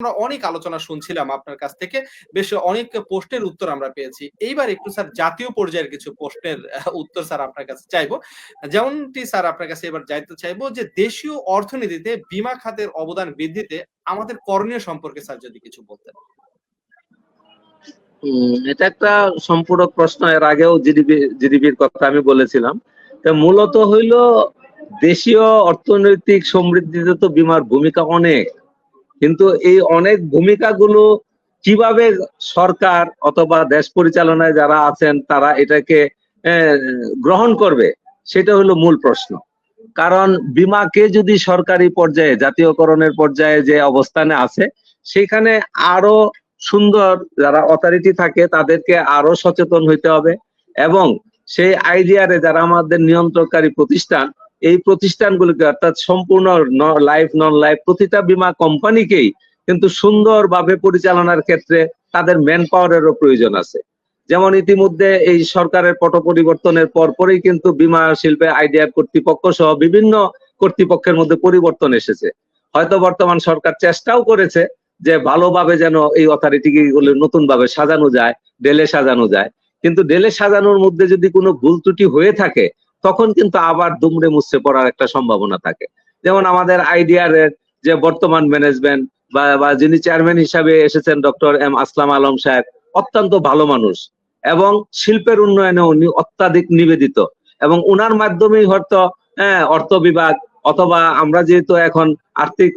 আমরা অনেক আলোচনা শুনছিলাম আপনার কাছ থেকে, বেশ অনেক প্রশ্নের উত্তর আমরা পেয়েছি। এইবার একটু স্যার জাতীয় পর্যায়ের কিছু প্রশ্নের উত্তর স্যার আপনার কাছে চাইব। যেমনটি স্যার আপনার কাছে এবার যাইতে চাইব যে, দেশীয় অর্থনীতিতে বীমা খাতের অবদান বৃদ্ধিতে আমাদের করণীয় সম্পর্কে স্যার যদি কিছু বলতেন। এটা একটা সম্পূরক প্রশ্ন। এর আগেও জিডিপি, জিডিপির কথা আমি বলেছিলাম। তা মূলত হইল, দেশীয় অর্থনৈতিক সমৃদ্ধিতে তো বিমার ভূমিকা অনেক। কিন্তু এই অনেক ভূমিকাগুলো কীভাবে সরকার অথবা দেশ পরিচালনায় যারা আছেন, তারা এটাকে গ্রহণ করবে, সেটা হলো মূল প্রশ্ন। কারণ বিমাকে যদি সরকারি পর্যায়ে, জাতীয়করণের পর্যায়ে যে অবস্থানে আছে, সেখানে আরও সুন্দর যারা অথরিটি থাকে, তাদেরকে আরও সচেতন হইতে হবে এবং সেই আইডিয়ারে যারা আমাদের নিয়ন্ত্রণকারী প্রতিষ্ঠান এই প্রতিষ্ঠানগুলোকে অর্থাৎ সম্পূর্ণ লাইফ নন লাইফ প্রতিটা বীমা কোম্পানিকেই কিন্তু সুন্দরভাবে পরিচালনার ক্ষেত্রে তাদের ম্যান পাওয়ারেরও প্রয়োজন আছে। যেমন ইতিমধ্যে এই সরকারের পট পরিবর্তনের পরপরই কিন্তু বীমা শিল্পে আইডিয়া কর্তৃপক্ষ সহ বিভিন্ন কর্তৃপক্ষের মধ্যে পরিবর্তন এসেছে। হয়তো বর্তমান সরকার চেষ্টাও করেছে যে ভালোভাবে যেন এই অথরিটি গুলো নতুন ভাবে সাজানো যায় ডেলে সাজানো যায়। কিন্তু ডেলে সাজানোর মধ্যে যদি কোনো ভুল ত্রুটি হয়ে থাকে তখন কিন্তু আবার দুমড়ে মুছড়ে পড়ার একটা সম্ভাবনা থাকে। যেমন আমাদের আইডিয়ার যে বর্তমান ম্যানেজমেন্ট বা বা যিনি চেয়ারম্যান হিসাবে এসেছেন ডক্টর এম আসলাম আলম সাহেব, অত্যন্ত ভালো মানুষ এবং শিল্পের উন্নয়নে উনি অত্যাধিক নিবেদিত এবং উনার মাধ্যমেই হয়তো হ্যাঁ অর্থ বিভাগ অথবা আমরা যেহেতু এখন আর্থিক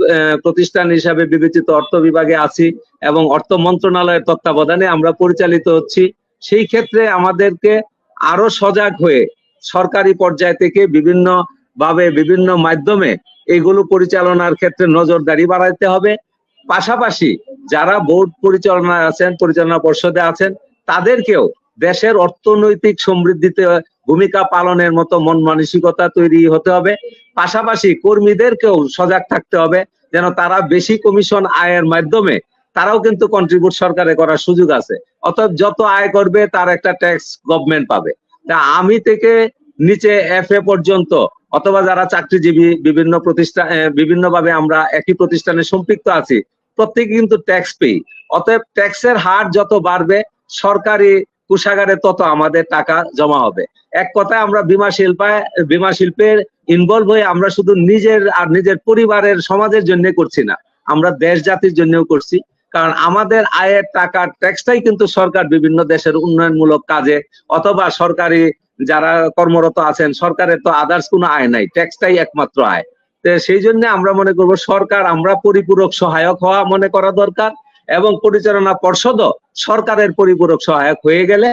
প্রতিষ্ঠান হিসাবে বিবেচিত অর্থ বিভাগে আছি এবং অর্থ মন্ত্রণালয়ের তত্ত্বাবধানে আমরা পরিচালিত হচ্ছি, সেই ক্ষেত্রে আমাদেরকে আরও সজাগ হয়ে সরকারি পর্যায় থেকে বিভিন্ন ভাবে বিভিন্ন মাধ্যমে এগুলো পরিচালনার ক্ষেত্রে নজরদারি বাড়াইতে হবে। পাশাপাশি যারা বোর্ড পরিচালনায় আছেন, পরিচালনা পর্ষদে আছেন, তাদেরকেও দেশের অর্থনৈতিক সমৃদ্ধিতে ভূমিকা পালনের মতো মন মানসিকতা তৈরি হতে হবে। পাশাপাশি কর্মীদেরকেও সজাগ থাকতে হবে যেন তারা বেশি কমিশন আয়ের মাধ্যমে তারাও কিন্তু কন্ট্রিবিউট সরকারে করার সুযোগ আছে। অর্থাৎ যত আয় করবে তার একটা ট্যাক্স গভর্নমেন্ট পাবে। তা আমি থেকে নিচে এফ এ পর্যন্ত, অথবা যারা চাকরিজীবী, বিভিন্ন প্রতিষ্ঠান বিভিন্ন ভাবে আমরা একই প্রতিষ্ঠানে সম্পৃক্ত আছি প্রত্যেকে কিন্তু ট্যাক্স পেই অতএব ট্যাক্সের হার যত বাড়বে, সরকারি কোষাগারে তত আমাদের টাকা জমা হবে। এক কথায় আমরা বিমা শিল্পায় বিমা শিল্পের ইনভলভ হয়ে আমরা শুধু নিজের আর নিজের পরিবারের, সমাজের জন্য করছি না, আমরা দেশ জাতির জন্যও করছি। কারণ আমাদের আয়ের টাকার ট্যাক্সটাই কিন্তু সরকার বিভিন্ন দেশের উন্নয়নমূলক কাজে অথবা সরকারি যারা কর্মরত আছেন, সরকারের তো আদার্স কোনো আয় নাই ট্যাক্সটাই একমাত্র আয়। তো সেই জন্য আমরা মনে করব সরকার আমরা পরিপূরক সহায়ক হওয়া মনে করা দরকার এবং পরিচালনা পর্ষদও সরকারের পরিপূরক সহায়ক হয়ে গেলে